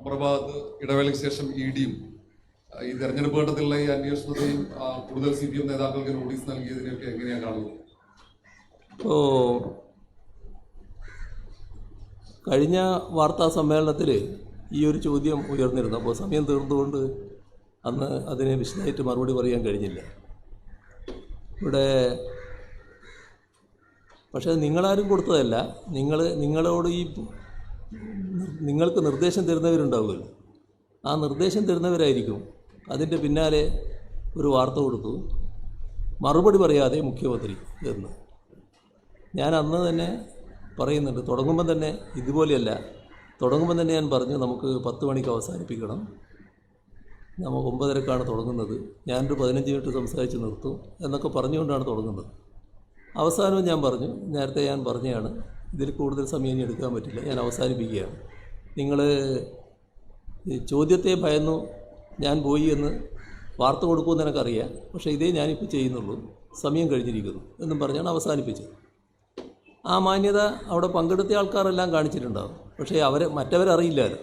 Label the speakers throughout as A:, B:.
A: അമർബാദ് ഇടവേളയ്ക്ക് ശേഷം ഇ ഡിയും ഈ തെരഞ്ഞെടുപ്പ് ഘട്ടത്തിലുള്ള ഈ അന്വേഷണത്തെയും കൂടുതൽ സി പി എം നേതാക്കൾക്ക് നോട്ടീസ് നൽകിയതിനെയൊക്കെ എങ്ങനെയാണ് കാണുന്നത്?
B: ഇപ്പോൾ കഴിഞ്ഞ വാർത്താ സമ്മേളനത്തിൽ ഈ ഒരു ചോദ്യം ഉയർന്നിരുന്നു. അപ്പോൾ സമയം തീർന്നുകൊണ്ട് അന്ന് അതിനെ വിശദമായിട്ട് മറുപടി പറയാൻ കഴിഞ്ഞില്ല. ഇവിടെ പക്ഷേ നിങ്ങളാരും കൊടുത്തതല്ല. നിങ്ങൾ നിങ്ങളോട് ഈ നിങ്ങൾക്ക് നിർദ്ദേശം തരുന്നവരുണ്ടാവുമല്ലോ. ആ നിർദ്ദേശം തരുന്നവരായിരിക്കും. അതിന്റെ പിന്നാലെ ഒരു വാർത്ത കൊടുത്തു. മറുപടി പറയാതെ മുഖ്യമന്ത്രി എന്ന് ഞാൻ അന്ന് തന്നെ പറയുന്നുണ്ട്. തുടങ്ങുമ്പം തന്നെ ഇതുപോലെയല്ല. തുടങ്ങുമ്പം തന്നെ ഞാൻ പറഞ്ഞു നമുക്ക് പത്ത് മണിക്ക് അവസാനിപ്പിക്കണം. നമ്മൾ ഒമ്പതരക്കാണ് തുടങ്ങുന്നത്. ഞാനൊരു പതിനഞ്ച് മിനിറ്റ് സംസാരിച്ച് നിർത്തും എന്നൊക്കെ പറഞ്ഞുകൊണ്ടാണ് തുടങ്ങുന്നത്. അവസാനവും ഞാൻ പറഞ്ഞു നേരത്തെ ഞാൻ പറഞ്ഞതാണ് ഇതിൽ കൂടുതൽ സമയം ഇനി എടുക്കാൻ പറ്റില്ല. ഞാൻ അവസാനിപ്പിക്കുകയാണ്. നിങ്ങൾ ചോദ്യത്തെ ഭയന്നു ഞാൻ പോയി എന്ന് വാർത്ത കൊടുക്കുമെന്ന് എനിക്കറിയാം. പക്ഷേ ഇതേ ഞാനിപ്പോൾ ചെയ്യുന്നുള്ളൂ. സമയം കഴിഞ്ഞിരിക്കുന്നു എന്നും പറഞ്ഞാണ് അവസാനിപ്പിച്ചത്. ആ മാന്യത അവിടെ പങ്കെടുത്ത ആൾക്കാരെല്ലാം കാണിച്ചിട്ടുണ്ടാകും പക്ഷേ അവരെ മറ്റവരറിയില്ലല്ലോ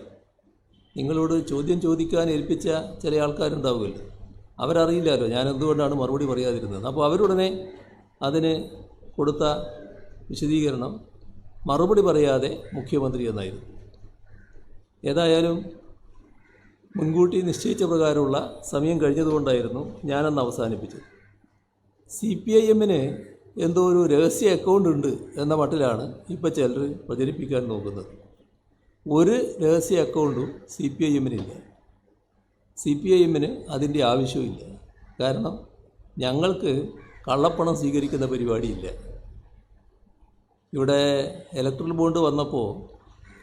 B: നിങ്ങളോട് ചോദ്യം ചോദിക്കാൻ ഏൽപ്പിച്ച ചില ആൾക്കാരുണ്ടാവുമല്ലോ. അവരറിയില്ലല്ലോ ഞാൻ എന്തുകൊണ്ടാണ് മറുപടി പറയാതിരുന്നത്? അപ്പോൾ അവരുടനെ അതിന് കൊടുത്ത വിശദീകരണം മറുപടി പറയാതെ മുഖ്യമന്ത്രി എന്നായിരുന്നു. ഏതായാലും മുൻകൂട്ടി നിശ്ചയിച്ച പ്രകാരമുള്ള സമയം കഴിഞ്ഞതുകൊണ്ടായിരുന്നു ഞാനന്ന് അവസാനിപ്പിച്ചത്. സി പി ഐ എമ്മിന് എന്തോ ഒരു രഹസ്യ അക്കൗണ്ട് ഉണ്ട് എന്ന മട്ടിലാണ് ഇപ്പോൾ ചിലർ പ്രചരിപ്പിക്കാൻ നോക്കുന്നത്. ഒരു രഹസ്യ അക്കൗണ്ടും സി പി ഐ എമ്മിനില്ല സി പി ഐ എമ്മിന് അതിന്റെ ആവശ്യമില്ല കാരണം ഞങ്ങൾക്ക് കള്ളപ്പണം സ്വീകരിക്കുന്ന പരിപാടിയില്ല. ഇവിടെ ഇലക്ട്രൽ ബോണ്ട് വന്നപ്പോൾ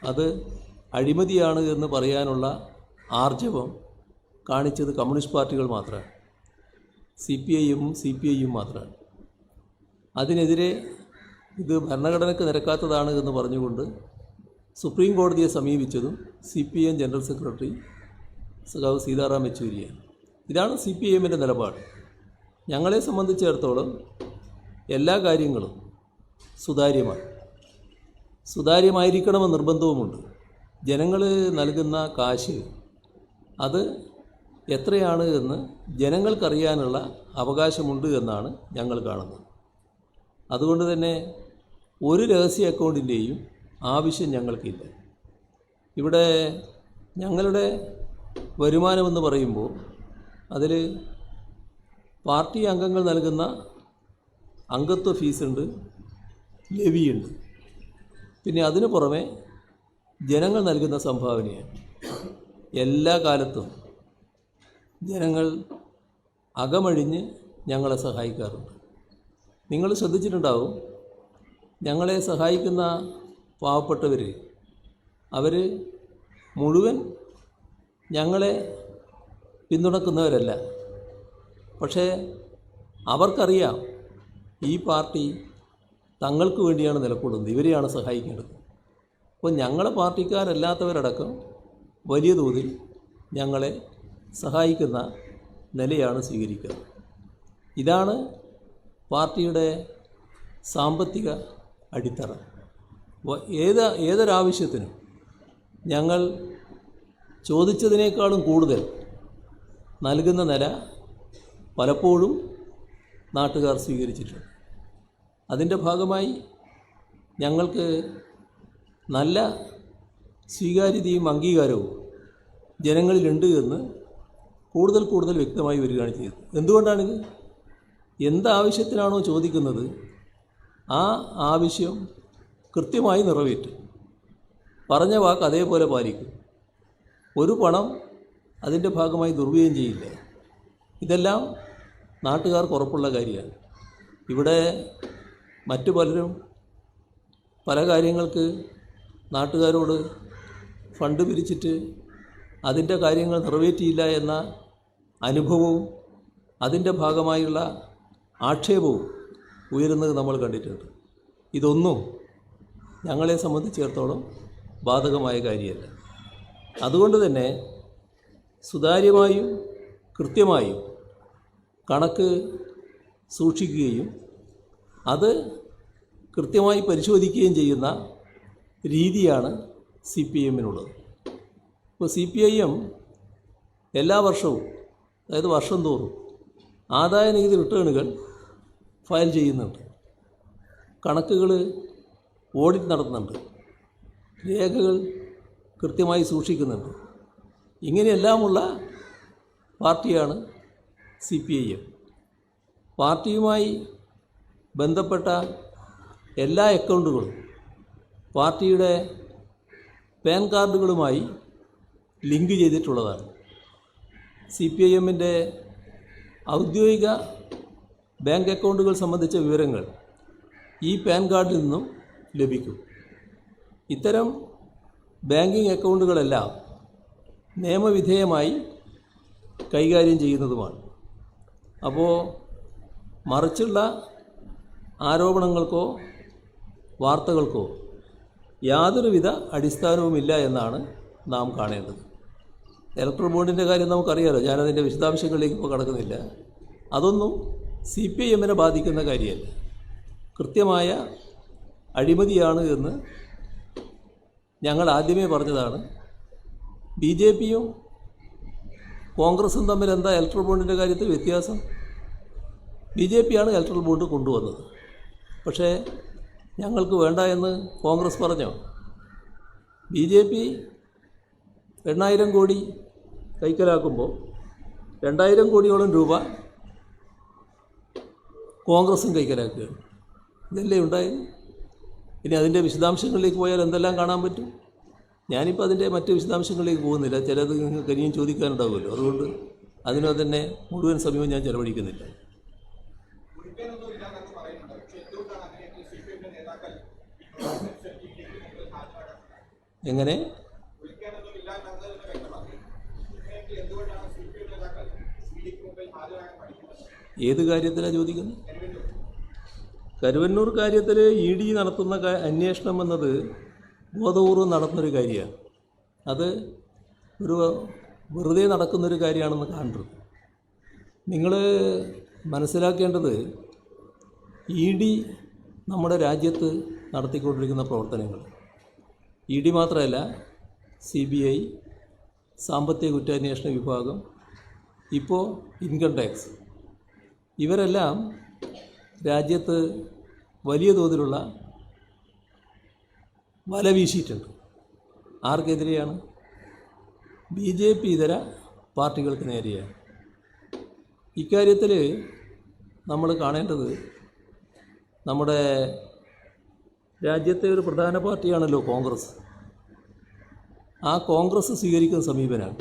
B: അത് അഴിമതിയാണ് എന്ന് പറയാനുള്ള ആർജവം കാണിച്ചത് കമ്മ്യൂണിസ്റ്റ് പാർട്ടികൾ മാത്രമാണ്. സി പി ഐയും സി പി ഐയും മാത്രമാണ്. അതിനെതിരെ ഇത് ഭരണഘടനയ്ക്ക് നിരക്കാത്തതാണ് എന്ന് പറഞ്ഞുകൊണ്ട് സുപ്രീം കോടതിയെ സമീപിച്ചതും C P M general secretary സഖാവ് സീതാറാം യെച്ചൂരിയാണ്. ഇതാണ് സി പി എമ്മിന്റെ നിലപാട്. ഞങ്ങളെ സംബന്ധിച്ചിടത്തോളം എല്ലാ കാര്യങ്ങളും സുതാര്യമാണ്. സുതാര്യമായിരിക്കണമെന്ന് നിർബന്ധവുമുണ്ട്. ജനങ്ങൾ നൽകുന്ന കാശ് അത് എത്രയാണ് എന്ന് ജനങ്ങൾക്കറിയാനുള്ള അവകാശമുണ്ട് എന്നാണ് ഞങ്ങൾ കാണുന്നത്. അതുകൊണ്ട് തന്നെ ഒരു രഹസ്യ അക്കൗണ്ടിന്റെയും ആവശ്യം ഞങ്ങൾക്കില്ല. ഇവിടെ ഞങ്ങളുടെ വരുമാനമെന്ന് പറയുമ്പോൾ അതിൽ പാർട്ടി അംഗങ്ങൾ നൽകുന്ന അംഗത്വ ഫീസുണ്ട് ലെവിയുണ്ട്. പിന്നെ അതിനു പുറമെ ജനങ്ങൾ നൽകുന്ന സംഭാവനയാണ്. എല്ലാ കാലത്തും ജനങ്ങൾ അകമഴിഞ്ഞ് ഞങ്ങളെ സഹായിക്കാറുണ്ട്. നിങ്ങൾ ശ്രദ്ധിച്ചിട്ടുണ്ടാവും ഞങ്ങളെ സഹായിക്കുന്ന പാവപ്പെട്ടവർ അവർ മുഴുവൻ ഞങ്ങളെ പിന്തുണക്കുന്നവരല്ല. പക്ഷേ അവർക്കറിയാം ഈ പാർട്ടി തങ്ങൾക്ക് വേണ്ടിയാണ് നിലകൊള്ളുന്നത് ഇവരെയാണ് സഹായിക്കേണ്ടത്. അപ്പോൾ ഞങ്ങളെ പാർട്ടിക്കാരല്ലാത്തവരടക്കം വലിയ തോതിൽ ഞങ്ങളെ സഹായിക്കുന്ന നിലയാണ് സ്വീകരിക്കുന്നത് ഇതാണ് പാർട്ടിയുടെ സാമ്പത്തിക അടിത്തറ. ഏത് ഏതൊരാവശ്യത്തിനും ഞങ്ങൾ ചോദിച്ചതിനേക്കാളും കൂടുതൽ നൽകുന്ന നില പലപ്പോഴും നാട്ടുകാർ സ്വീകരിച്ചിട്ടുണ്ട്. അതിന്റെ ഭാഗമായി ഞങ്ങൾക്ക് നല്ല സ്വീകാര്യതയും അംഗീകാരവും ജനങ്ങളിലുണ്ട് എന്ന് കൂടുതൽ കൂടുതൽ വ്യക്തമായി വരികയാണ് ചെയ്തത്. എന്തുകൊണ്ടാണിത്? എന്താവശ്യത്തിനാണോ ചോദിക്കുന്നത്? ആ ആവശ്യം കൃത്യമായി നിറവേറ്റും. പറഞ്ഞ വാക്ക് അതേപോലെ പാലിക്കും. ഒരു പണം അതിന്റെ ഭാഗമായി ദുർവ്യയം ചെയ്യില്ല. ഇതെല്ലാം നാട്ടുകാർക്ക് ഉറപ്പുള്ള കാര്യമാണ്. ഇവിടെ മറ്റു പലരും പല കാര്യങ്ങൾക്ക് നാട്ടുകാരോട് ഫണ്ട് പിരിച്ചിട്ട് അതിന്റെ കാര്യങ്ങൾ നിറവേറ്റിയില്ല എന്ന അനുഭവവും അതിന്റെ ഭാഗമായുള്ള ആക്ഷേപവും ഉയരുന്നത് നമ്മൾ കണ്ടിട്ടുണ്ട്. ഇതൊന്നും ഞങ്ങളെ സംബന്ധിച്ചിടത്തോളം ബാധകമായ കാര്യമല്ല. അതുകൊണ്ട് തന്നെ സുതാര്യമായും കൃത്യമായും കണക്ക് സൂക്ഷിക്കുകയും അത് കൃത്യമായി പരിശോധിക്കുകയും ചെയ്യുന്ന രീതിയാണ് സി പി എമ്മിനുള്ളത്. ഇപ്പോൾ സി പി ഐ എം എല്ലാ വർഷവും അതായത് വർഷം തോറും ആദായ നികുതി റിട്ടേണുകൾ ഫയൽ ചെയ്യുന്നുണ്ട്. കണക്കുകൾ ഓഡിറ്റ് നടത്തുന്നുണ്ട്. രേഖകൾ കൃത്യമായി സൂക്ഷിക്കുന്നുണ്ട്. ഇങ്ങനെയെല്ലാമുള്ള പാർട്ടിയാണ് സി പി ഐ എം പാർട്ടിയുമായി ബന്ധപ്പെട്ട എല്ലാ അക്കൗണ്ടുകളും പാർട്ടിയുടെ പാൻ കാർഡുകളുമായി ലിങ്ക് ചെയ്തിട്ടുള്ളതാണ്. സി പി ഐ എമ്മിന്റെ ഔദ്യോഗിക ബാങ്ക് അക്കൗണ്ടുകൾ സംബന്ധിച്ച വിവരങ്ങൾ ഈ പാൻ കാർഡിൽ നിന്നും ലഭിക്കും. ഇത്തരം ബാങ്കിങ് അക്കൗണ്ടുകളെല്ലാം നിയമവിധേയമായി കൈകാര്യം ചെയ്യുന്നതുമാണ്. അപ്പോൾ മറിച്ചുള്ള ആരോപണങ്ങൾക്കോ വാർത്തകൾക്കോ യാതൊരുവിധ അടിസ്ഥാനവുമില്ല എന്നാണ് നാം കാണേണ്ടത്. ഇലക്ട്രൽ ബോണ്ടിന്റെ കാര്യം നമുക്കറിയാലോ ഞാനതിന്റെ വിശദാംശങ്ങളിലേക്ക് ഇപ്പോൾ കടക്കുന്നില്ല. അതൊന്നും സി പി ഐ എമ്മിനെ ബാധിക്കുന്ന കാര്യമല്ല. കൃത്യമായ അഴിമതിയാണ് എന്ന് ഞങ്ങൾ ആദ്യമേ പറഞ്ഞതാണ്. ബി ജെ പിയും കോൺഗ്രസും തമ്മിൽ എന്താ ഇലക്ട്രൽ ബോണ്ടിന്റെ കാര്യത്തിൽ വ്യത്യാസം? ബി ജെ പിയാണ് ഇലക്ട്രൽ ബോണ്ട് കൊണ്ടുവന്നത്. പക്ഷേ ഞങ്ങൾക്ക് വേണ്ട എന്ന് കോൺഗ്രസ് പറഞ്ഞോ? ബി ജെ പി എണ്ണായിരം കോടി കൈക്കലാക്കുമ്പോൾ രണ്ടായിരം കോടിയോളം രൂപ കോൺഗ്രസും കൈക്കലാക്കുകയാണ്. ഇതല്ലേ ഉണ്ടായത്? ഇനി അതിന്റെ വിശദാംശങ്ങളിലേക്ക് പോയാൽ എന്തെല്ലാം കാണാൻ പറ്റും? ഞാനിപ്പോൾ അതിന്റെ മറ്റ് വിശദാംശങ്ങളിലേക്ക് പോകുന്നില്ല. ചിലത് നിങ്ങൾക്ക് ഇനിയും ചോദിക്കാനുണ്ടാവുമല്ലോ. അതുകൊണ്ട് അതിനോ തന്നെ മുഴുവൻ സമയവും ഞാൻ ചെലവഴിക്കുന്നില്ല. എങ്ങനെ? ഏത് കാര്യത്തിലാണ് ചോദിക്കുന്നത്? കരുവന്നൂർ കാര്യത്തിൽ ഇ ഡി നടത്തുന്ന അന്വേഷണം എന്നത് ബോധപൂർവം നടത്തുന്നൊരു കാര്യമാണ്. അത് ഒരു വെറുതെ നടക്കുന്നൊരു കാര്യമാണെന്ന് കാണരുത്. നിങ്ങൾ മനസ്സിലാക്കേണ്ടത് ഇ ഡി നമ്മുടെ രാജ്യത്ത് നടത്തിക്കൊണ്ടിരിക്കുന്ന പ്രവർത്തനങ്ങൾ. ഇ ഡി മാത്രമല്ല സി ബി ഐ സാമ്പത്തിക കുറ്റാന്വേഷണ വിഭാഗം ഇപ്പോൾ ഇൻകം ടാക്സ് ഇവരെല്ലാം രാജ്യത്ത് വലിയ തോതിലുള്ള വല വീശിയിട്ടുണ്ട്. ആർക്കെതിരെയാണ്? ബി ജെ പി ഇതര പാർട്ടികൾക്ക് നേരെയാണ്. ഇക്കാര്യത്തിൽ നമ്മൾ കാണേണ്ടത് നമ്മുടെ രാജ്യത്തെ ഒരു പ്രധാന പാർട്ടിയാണല്ലോ കോൺഗ്രസ്. ആ കോൺഗ്രസ് സ്വീകരിക്കുന്ന സമീപനമാണ്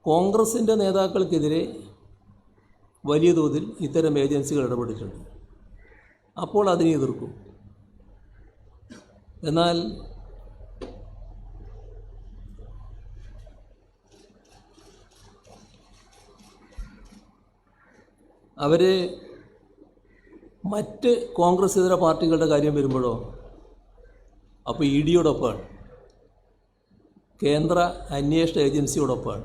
B: കോൺഗ്രസിന്റെ നേതാക്കൾക്കെതിരെ വലിയ തോതിൽ ഇത്തരം ഏജൻസികൾ ഇടപെട്ടിട്ടുണ്ട്. അപ്പോൾ അതിനെ എതിർക്കും. എന്നാൽ അവർ മറ്റ് കോൺഗ്രസ് ഇതര പാർട്ടികളുടെ കാര്യം വരുമ്പോഴോ? അപ്പോൾ ഇ ഡിയോടൊപ്പമാണ്. കേന്ദ്ര അന്വേഷണ ഏജൻസിയോടൊപ്പമാണ്.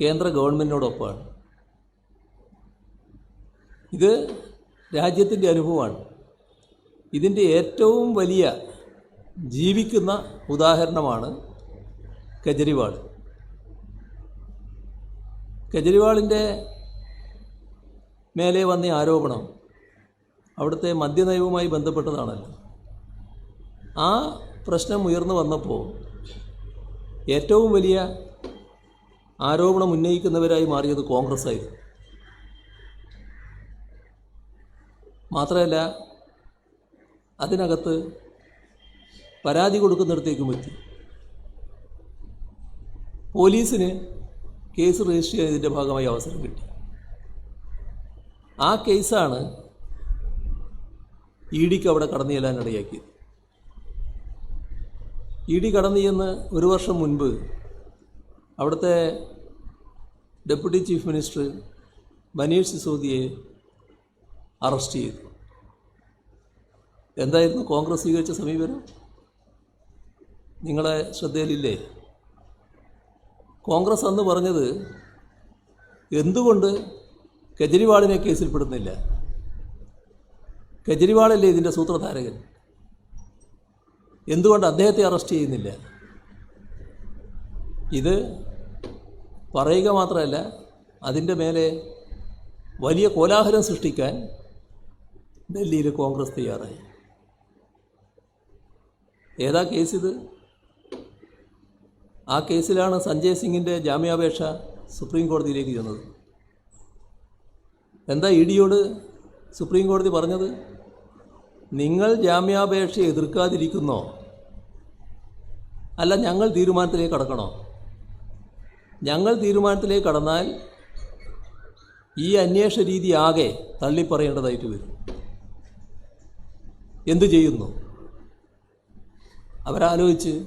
B: കേന്ദ്ര ഗവൺമെന്റിനോടൊപ്പമാണ് ഇത് രാജ്യത്തിന്റെ അനുഭവമാണ്. ഇതിന്റെ ഏറ്റവും വലിയ ജീവിക്കുന്ന ഉദാഹരണമാണ് കെജ്രിവാൾ. കെജ്രിവാളിന്റെ മേലെ വന്ന ആരോപണം അവിടുത്തെ മദ്യനയവുമായി ബന്ധപ്പെട്ടതാണല്ലോ. ആ പ്രശ്നം ഉയർന്നു വന്നപ്പോൾ ഏറ്റവും വലിയ ആരോപണം ഉന്നയിക്കുന്നവരായി മാറിയത് കോൺഗ്രസ് ആയിരുന്നു മാത്രമല്ല അതിനകത്ത് പരാതി കൊടുക്കുന്നിടത്തേക്കും എത്തി പോലീസിന് കേസ് രജിസ്റ്റർ ചെയ്തതിന്റെ ഭാഗമായി അവസരം കിട്ടി. ആ കേസാണ് ഇ ഡിക്ക് അവിടെ കടന്നു ചെല്ലാൻ ഇടയാക്കിയത്. ഇ ഡി കടന്നു ചെന്ന് ഒരു വർഷം മുൻപ് അവിടുത്തെ ഡെപ്യൂട്ടി ചീഫ് മിനിസ്റ്റർ മനീഷ് സിസോദിയെ അറസ്റ്റ് ചെയ്തു. എന്തായിരുന്നു കോൺഗ്രസ് സ്വീകരിച്ച സമീപനം? നിങ്ങളെ ശ്രദ്ധയിലില്ലേ? കോൺഗ്രസ് അന്ന് പറഞ്ഞത് എന്തുകൊണ്ട് കെജ്രിവാളിനെ കേസിൽപ്പെടുന്നില്ല കെജ്രിവാളല്ലേ ഇതിന്റെ സൂത്രധാരകൻ? എന്തുകൊണ്ട് അദ്ദേഹത്തെ അറസ്റ്റ് ചെയ്യുന്നില്ല? ഇത് പറയുക മാത്രമല്ല അതിന്റെ മേലെ വലിയ കോലാഹലം സൃഷ്ടിക്കാൻ ഡൽഹിയിൽ കോൺഗ്രസ് തയ്യാറായി. ഏതാ കേസ് ഇത് ആ കേസിലാണ് സഞ്ജയ് സിംഗിന്റെ ജാമ്യാപേക്ഷ സുപ്രീം കോടതിയിലേക്ക് ചെന്നത്. എന്താ ഇ ഡിയോട് സുപ്രീം കോടതി പറഞ്ഞത്? നിങ്ങൾ ജാമ്യാപേക്ഷ എതിർക്കാതിരിക്കുന്നോ? അല്ല ഞങ്ങൾ തീരുമാനത്തിലേക്ക് കടക്കണോ? ഞങ്ങൾ തീരുമാനത്തിലേക്ക് കടന്നാൽ ഈ അന്വേഷണ രീതി ആകെ തള്ളിപ്പറയേണ്ടതായിട്ട് വരും. എന്തു ചെയ്യുന്നു? അവരാലോചിച്ച്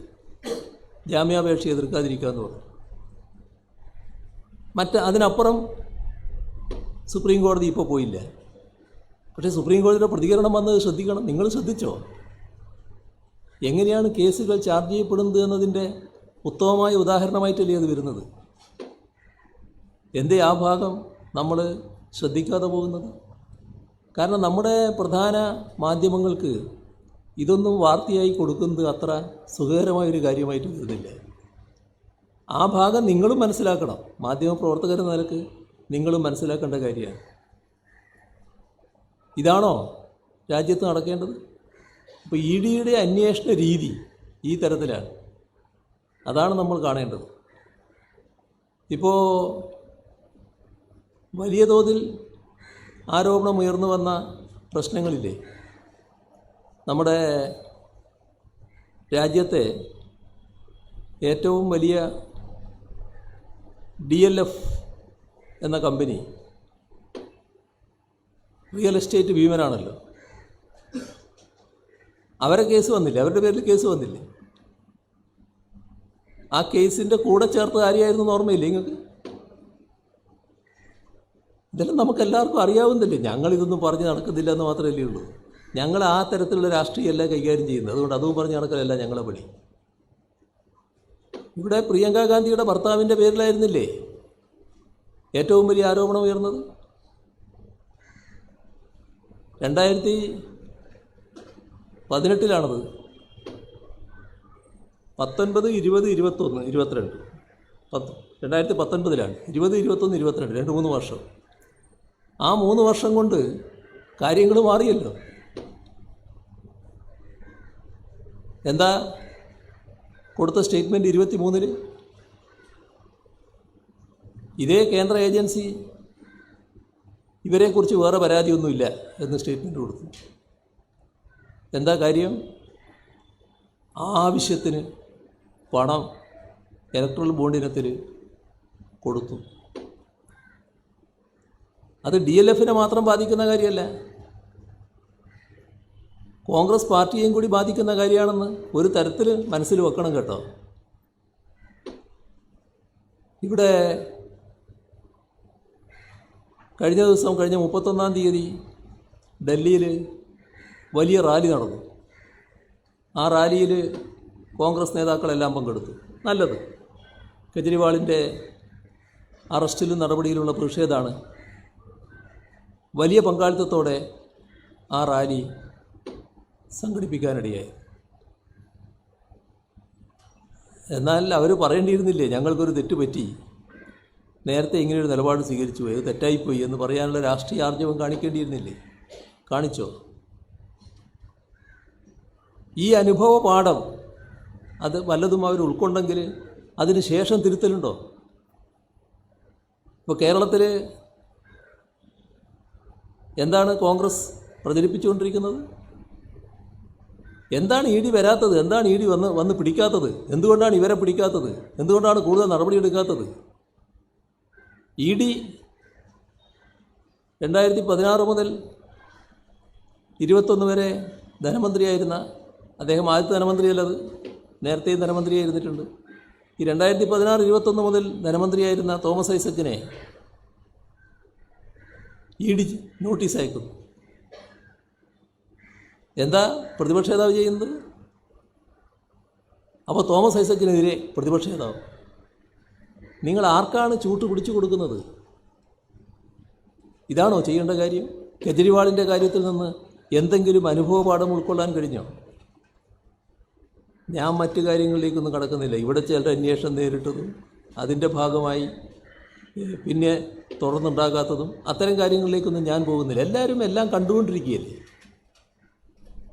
B: ജാമ്യാപേക്ഷ എതിർക്കാതിരിക്കാമെന്ന് പറഞ്ഞു. മറ്റ് അതിനപ്പുറം സുപ്രീം കോടതി ഇപ്പോൾ പോയില്ല. പക്ഷേ സുപ്രീം കോടതിയുടെ പ്രതികരണം വന്നത് ശ്രദ്ധിക്കണം. നിങ്ങൾ ശ്രദ്ധിച്ചോ? എങ്ങനെയാണ് കേസുകൾ ചാർജ് ചെയ്യപ്പെടുന്നത് എന്നതിന്റെ ഉത്തമമായ ഉദാഹരണമായിട്ടല്ലേ അത് വരുന്നത്? എന്തേ ആ ഭാഗം നമ്മൾ ശ്രദ്ധിക്കാതെ പോകുന്നത്? കാരണം നമ്മുടെ പ്രധാന മാധ്യമങ്ങൾക്ക് ഇതൊന്നും വാർത്തയായി കൊടുക്കുന്നത് അത്ര സുഖകരമായൊരു കാര്യമായിട്ട് വരുന്നില്ല. ആ ഭാഗം നിങ്ങളും മനസ്സിലാക്കണം. മാധ്യമ പ്രവർത്തകരെന്ന നിലയ്ക്ക് നിങ്ങളും മനസ്സിലാക്കേണ്ട കാര്യമാണ്. ഇതാണോ രാജ്യത്ത് നടക്കേണ്ടത്? അപ്പോൾ ഇ ഡിയുടെ അന്വേഷണ രീതി ഈ തരത്തിലാണ്. അതാണ് നമ്മൾ കാണേണ്ടത്. ഇപ്പോൾ വലിയ തോതിൽ ആരോപണം ഉയർന്നു വന്ന പ്രശ്നങ്ങളില്ലേ? നമ്മുടെ രാജ്യത്തെ ഏറ്റവും വലിയ ഡി എൽ എഫ് എന്ന കമ്പനി റിയൽ എസ്റ്റേറ്റ് ഭീമനാണല്ലോ. അവരെ കേസ് വന്നില്ല? അവരുടെ പേരിൽ കേസ് വന്നില്ലേ? ആ കേസിന്റെ കൂടെ ചേർത്ത ആരെയായിരുന്നു എന്ന് ഓർമ്മയില്ലേ നിങ്ങൾക്ക്? ഇതെല്ലാം നമുക്കെല്ലാവർക്കും അറിയാവുന്നില്ലേ ഞങ്ങളിതൊന്നും പറഞ്ഞ് നടക്കുന്നില്ല എന്ന് മാത്രമല്ലേ ഉള്ളൂ. ഞങ്ങൾ ആ തരത്തിലുള്ള രാഷ്ട്രീയമല്ല കൈകാര്യം ചെയ്യുന്നത്. അതുകൊണ്ട് അതും പറഞ്ഞ് നടക്കലല്ല ഞങ്ങളെ പണി. ഇവിടെ പ്രിയങ്ക ഗാന്ധിയുടെ ഭർത്താവിന്റെ പേരിലായിരുന്നില്ലേ ഏറ്റവും വലിയ ആരോപണം ഉയർന്നത്? രണ്ടായിരത്തി പതിനെട്ടിലാണത്. പത്തൊൻപത് ഇരുപത് ഇരുപത്തൊന്ന് ഇരുപത്തിരണ്ട്. പത്ത് രണ്ടായിരത്തി പത്തൊൻപതിലാണ്. ഇരുപത് ഇരുപത്തൊന്ന് ഇരുപത്തിരണ്ട് രണ്ട് മൂന്ന് വർഷം. ആ മൂന്ന് വർഷം കൊണ്ട് കാര്യങ്ങൾ മാറിയല്ലോ. എന്താ? കൊടുത്ത സ്റ്റേറ്റ്മെന്റ് ഇരുപത്തി മൂന്നിൽ ഇതേ കേന്ദ്ര ഏജൻസി ഇവരെക്കുറിച്ച് വേറെ പരാതിയൊന്നുമില്ല എന്ന് സ്റ്റേറ്റ്മെന്റ് കൊടുത്തു. എന്താ കാര്യം? ആവശ്യത്തിന് പണം ഇലക്ട്രൽ ബോണ്ടിനത്തിൽ കൊടുത്തു. അത് ഡി എൽ എഫിനെ മാത്രം ബാധിക്കുന്ന കാര്യമല്ല. കോൺഗ്രസ് പാർട്ടിയെയും കൂടി ബാധിക്കുന്ന കാര്യമാണെന്ന് ഒരു തരത്തിൽ മനസ്സിൽ വെക്കണം കേട്ടോ. ഇവിടെ കഴിഞ്ഞ ദിവസം കഴിഞ്ഞ മുപ്പത്തൊന്നാം തീയതി ഡൽഹിയിൽ വലിയ റാലി നടന്നു. ആ റാലിയിൽ കോൺഗ്രസ് നേതാക്കളെല്ലാം പങ്കെടുത്തു. നല്ലത്. കെജ്രിവാളിന്റെ അറസ്റ്റിലും നടപടിയിലുള്ള പ്രതിഷേധമാണ്. വലിയ പങ്കാളിത്തത്തോടെ ആ റാലി സംഘടിപ്പിക്കാനിടയായി. എന്നാൽ അവർ പറയേണ്ടിയിരുന്നില്ലേ ഞങ്ങൾക്കൊരു തെറ്റ് പറ്റി. നേരത്തെ ഇങ്ങനെയൊരു നിലപാട് സ്വീകരിച്ചു പോയി തെറ്റായിപ്പോയി എന്ന് പറയാനുള്ള രാഷ്ട്രീയ ആർജവം കാണിക്കേണ്ടിയിരുന്നില്ലേ? കാണിച്ചോ? ഈ അനുഭവ പാഠം അത് വല്ലതും അവർ ഉൾക്കൊണ്ടെങ്കിൽ അതിന് ശേഷം തിരുത്തലുണ്ടോ? ഇപ്പോൾ കേരളത്തിൽ എന്താണ് കോൺഗ്രസ് പ്രചരിപ്പിച്ചുകൊണ്ടിരിക്കുന്നത്? എന്താണ് ഇ ഡി വരാത്തത്? എന്താണ് ഇ ഡി വന്ന് വന്ന് പിടിക്കാത്തത്? എന്തുകൊണ്ടാണ് ഇവരെ പിടിക്കാത്തത്? എന്തുകൊണ്ടാണ് കൂടുതൽ നടപടിയെടുക്കാത്തത് ഇ ഡി രണ്ടായിരത്തി പതിനാറ് മുതൽ ഇരുപത്തൊന്ന് വരെ ധനമന്ത്രിയായിരുന്ന അദ്ദേഹം ആദ്യത്തെ ധനമന്ത്രിയല്ലത് നേരത്തെയും ധനമന്ത്രിയായിരുന്നിട്ടുണ്ട് ഈ രണ്ടായിരത്തി പതിനാറ് ഇരുപത്തൊന്ന് മുതൽ ധനമന്ത്രിയായിരുന്ന തോമസ് ഐസക്കിനെ ഇ ഡി നോട്ടീസ് അയക്കുന്നു എന്താ പ്രതിപക്ഷ നേതാവ് ചെയ്യുന്നത്? അപ്പോൾ തോമസ് ഐസക്കിനെതിരെ പ്രതിപക്ഷ നേതാവ്. നിങ്ങൾ ആർക്കാണ് ചൂട്ട് പിടിച്ചു കൊടുക്കുന്നത്? ഇതാണോ ചെയ്യേണ്ട കാര്യം? കെജ്രിവാളിന്റെ കാര്യത്തിൽ നിന്ന് എന്തെങ്കിലും അനുഭവപാഠം ഉൾക്കൊള്ളാൻ കഴിഞ്ഞോ? ഞാൻ മറ്റു കാര്യങ്ങളിലേക്കൊന്നും കടക്കുന്നില്ല. ഇവിടെ ചിലർ അന്വേഷണം നേരിട്ടതും അതിന്റെ ഭാഗമായി പിന്നെ തുറന്നുണ്ടാകാത്തതും അത്തരം കാര്യങ്ങളിലേക്കൊന്നും ഞാൻ പോകുന്നില്ല. എല്ലാവരും എല്ലാം കണ്ടുകൊണ്ടിരിക്കുകയല്ലേ?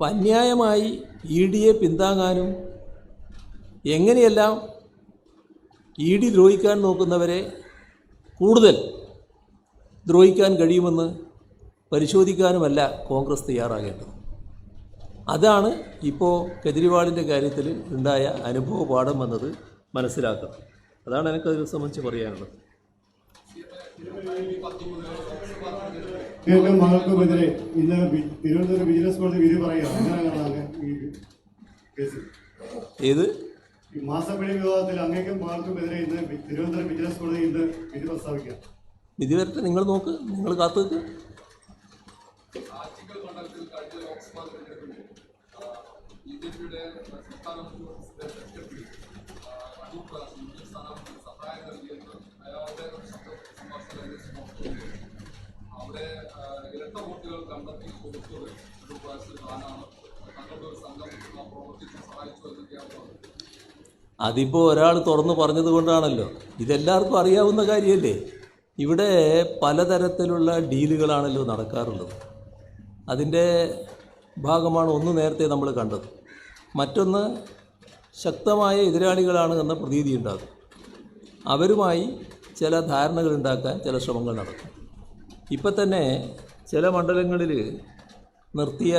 B: അന്യായമായി ഇ ഡിയെ പിന്താങ്ങാനും എങ്ങനെയെല്ലാം ഇ ഡി ദ്രോഹിക്കാൻ നോക്കുന്നവരെ കൂടുതൽ ദ്രോഹിക്കാൻ കഴിയുമെന്ന് പരിശോധിക്കാനുമല്ല കോൺഗ്രസ് തയ്യാറാകേണ്ടത്. അതാണ് ഇപ്പോൾ കെജ്രിവാളിന്റെ കാര്യത്തിൽ ഉണ്ടായ അനുഭവ പാഠം എന്നത് മനസ്സിലാക്കണം അതാണ് എനിക്കതിനെ സംബന്ധിച്ച് പറയാനുള്ളത്.
C: കേന്ദ്ര മകൾക്കുമെതിരെ ഇന്ന് തിരുവനന്തപുരം വിജിലൻസ് കോടതി വിധി പറയുക അങ്ങനെ കാണാൻ ഈ കേസ്
B: ഏത്?
C: ഈ മാസപ്പടി വിവാദത്തിൽ അങ്ങേക്കും മകൾക്കുമെതിരെ ഇന്ന് തിരുവനന്തപുരം വിജിലൻസ് കോടതി ഇന്ന് വിധി പ്രസ്താവിക്കുക
B: വിധി വരട്ടെ നിങ്ങൾ നോക്ക് നിങ്ങൾ കാത്തു നിൽക്ക്.
A: സംസ്ഥാന സഹായം നൽകിയെന്ന് അയാളുടെ ശബ്ദ സംഭാഷണം അവിടെ ഇരട്ട വോട്ടുകൾ കണ്ടെത്തി കൊടുത്തത് താനാണ്. തങ്ങളുടെ ഒരു സംഘം പ്രവർത്തിച്ച് സഹായിച്ചു എന്നൊക്കെയാണ്
B: അതിപ്പോൾ ഒരാൾ തുറന്നു പറഞ്ഞത് കൊണ്ടാണല്ലോ. ഇതെല്ലാവർക്കും അറിയാവുന്ന കാര്യമല്ലേ? ഇവിടെ പലതരത്തിലുള്ള ഡീലുകളാണല്ലോ നടക്കാറുള്ളത്. അതിന്റെ ഭാഗമാണ് ഒന്ന് നേരത്തെ നമ്മൾ കണ്ടത്. മറ്റൊന്ന് ശക്തമായ എതിരാളികളാണ് എന്ന പ്രതീതി ഉണ്ടാകും അവരുമായി ചില ധാരണകൾ ഉണ്ടാക്കാൻ ചില ശ്രമങ്ങൾ നടക്കും. ഇപ്പം തന്നെ ചില മണ്ഡലങ്ങളിൽ നിർത്തിയ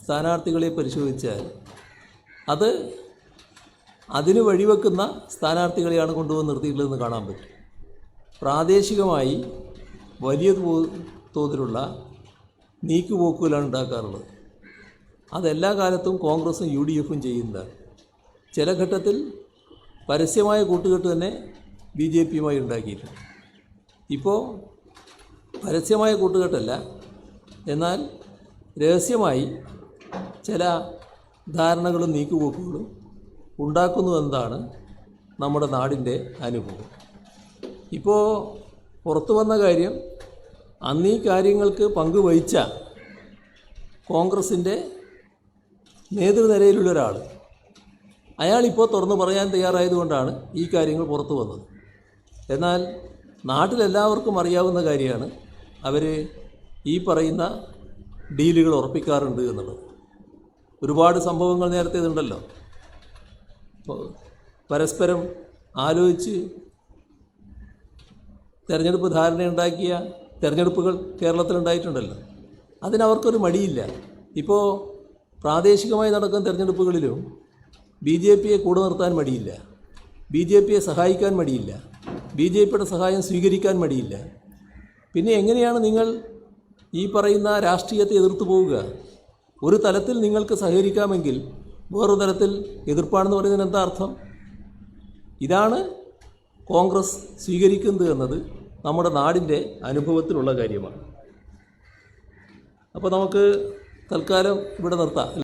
B: സ്ഥാനാർത്ഥികളെ പരിശോധിച്ചാൽ അത് അതിന് വഴിവെക്കുന്ന സ്ഥാനാർത്ഥികളെയാണ് കൊണ്ടുവന്ന് നിർത്തിയിട്ടുള്ളതെന്ന് കാണാൻ പറ്റും. പ്രാദേശികമായി വലിയ തോതിലുള്ള നീക്കുപോക്കുകളാണ് ഉണ്ടാക്കാറുള്ളത്. അതെല്ലാ കാലത്തും കോൺഗ്രസും യു ഡി എഫും ചെയ്യുന്നതാണ്. ചില ഘട്ടത്തിൽ പരസ്യമായ കൂട്ടുകെട്ട് തന്നെ ബി ജെ പിയുമായി ഉണ്ടാക്കിയിട്ടുണ്ട്. ഇപ്പോൾ പരസ്യമായ കൂട്ടുകെട്ടല്ല. എന്നാൽ രഹസ്യമായി ചില ധാരണകളും നീക്കുപോക്കുകളും ഉണ്ടാക്കുന്നു എന്നതാണ് നമ്മുടെ നാടിന്റെ അനുഭവം. ഇപ്പോൾ പുറത്തു വന്ന കാര്യം അന്ന് ഈ കാര്യങ്ങൾക്ക് പങ്കുവഹിച്ച കോൺഗ്രസിന്റെ നേതൃനിരയിലുള്ള ഒരാൾ അയാളിപ്പോൾ തുറന്നു പറയാൻ തയ്യാറായതുകൊണ്ടാണ് ഈ കാര്യങ്ങൾ പുറത്തു വന്നത്. എന്നാൽ നാട്ടിലെല്ലാവർക്കും അറിയാവുന്ന കാര്യമാണ് അവർ ഈ പറയുന്ന ഡീലുകൾ ഉറപ്പിക്കാറുണ്ട് എന്നുള്ളത്. ഒരുപാട് സംഭവങ്ങൾ നേരത്തെ ഇതുണ്ടല്ലോ. പരസ്പരം ആലോചിച്ച് തെരഞ്ഞെടുപ്പ് ധാരണയുണ്ടാക്കിയ തെരഞ്ഞെടുപ്പുകൾ കേരളത്തിലുണ്ടായിട്ടുണ്ടല്ലോ. അതിനവർക്കൊരു മടിയില്ല. ഇപ്പോൾ പ്രാദേശികമായി നടക്കുന്ന തെരഞ്ഞെടുപ്പുകളിലും ബി ജെ പിയെ കൂടെ നിർത്താൻ മടിയില്ല. ബി ജെ പിയെ സഹായിക്കാൻ മടിയില്ല. ബി ജെ പിയുടെ സഹായം സ്വീകരിക്കാൻ മടിയില്ല. പിന്നെ എങ്ങനെയാണ് നിങ്ങൾ ഈ പറയുന്ന രാഷ്ട്രീയത്തെ എതിർത്ത് പോവുക? ഒരു തലത്തിൽ നിങ്ങൾക്ക് സഹകരിക്കാമെങ്കിൽ വേറൊരു തലത്തിൽ എതിർപ്പാണെന്ന് പറയുന്നതിന് എന്താ അർത്ഥം? ഇതാണ് കോൺഗ്രസ് സ്വീകരിക്കുന്നത് എന്നത് നമ്മുടെ നാടിന്റെ അനുഭവത്തിലുള്ള കാര്യമാണ്. അപ്പോൾ നമുക്ക് തൽക്കാലം ഇവിടെ നിർത്താം.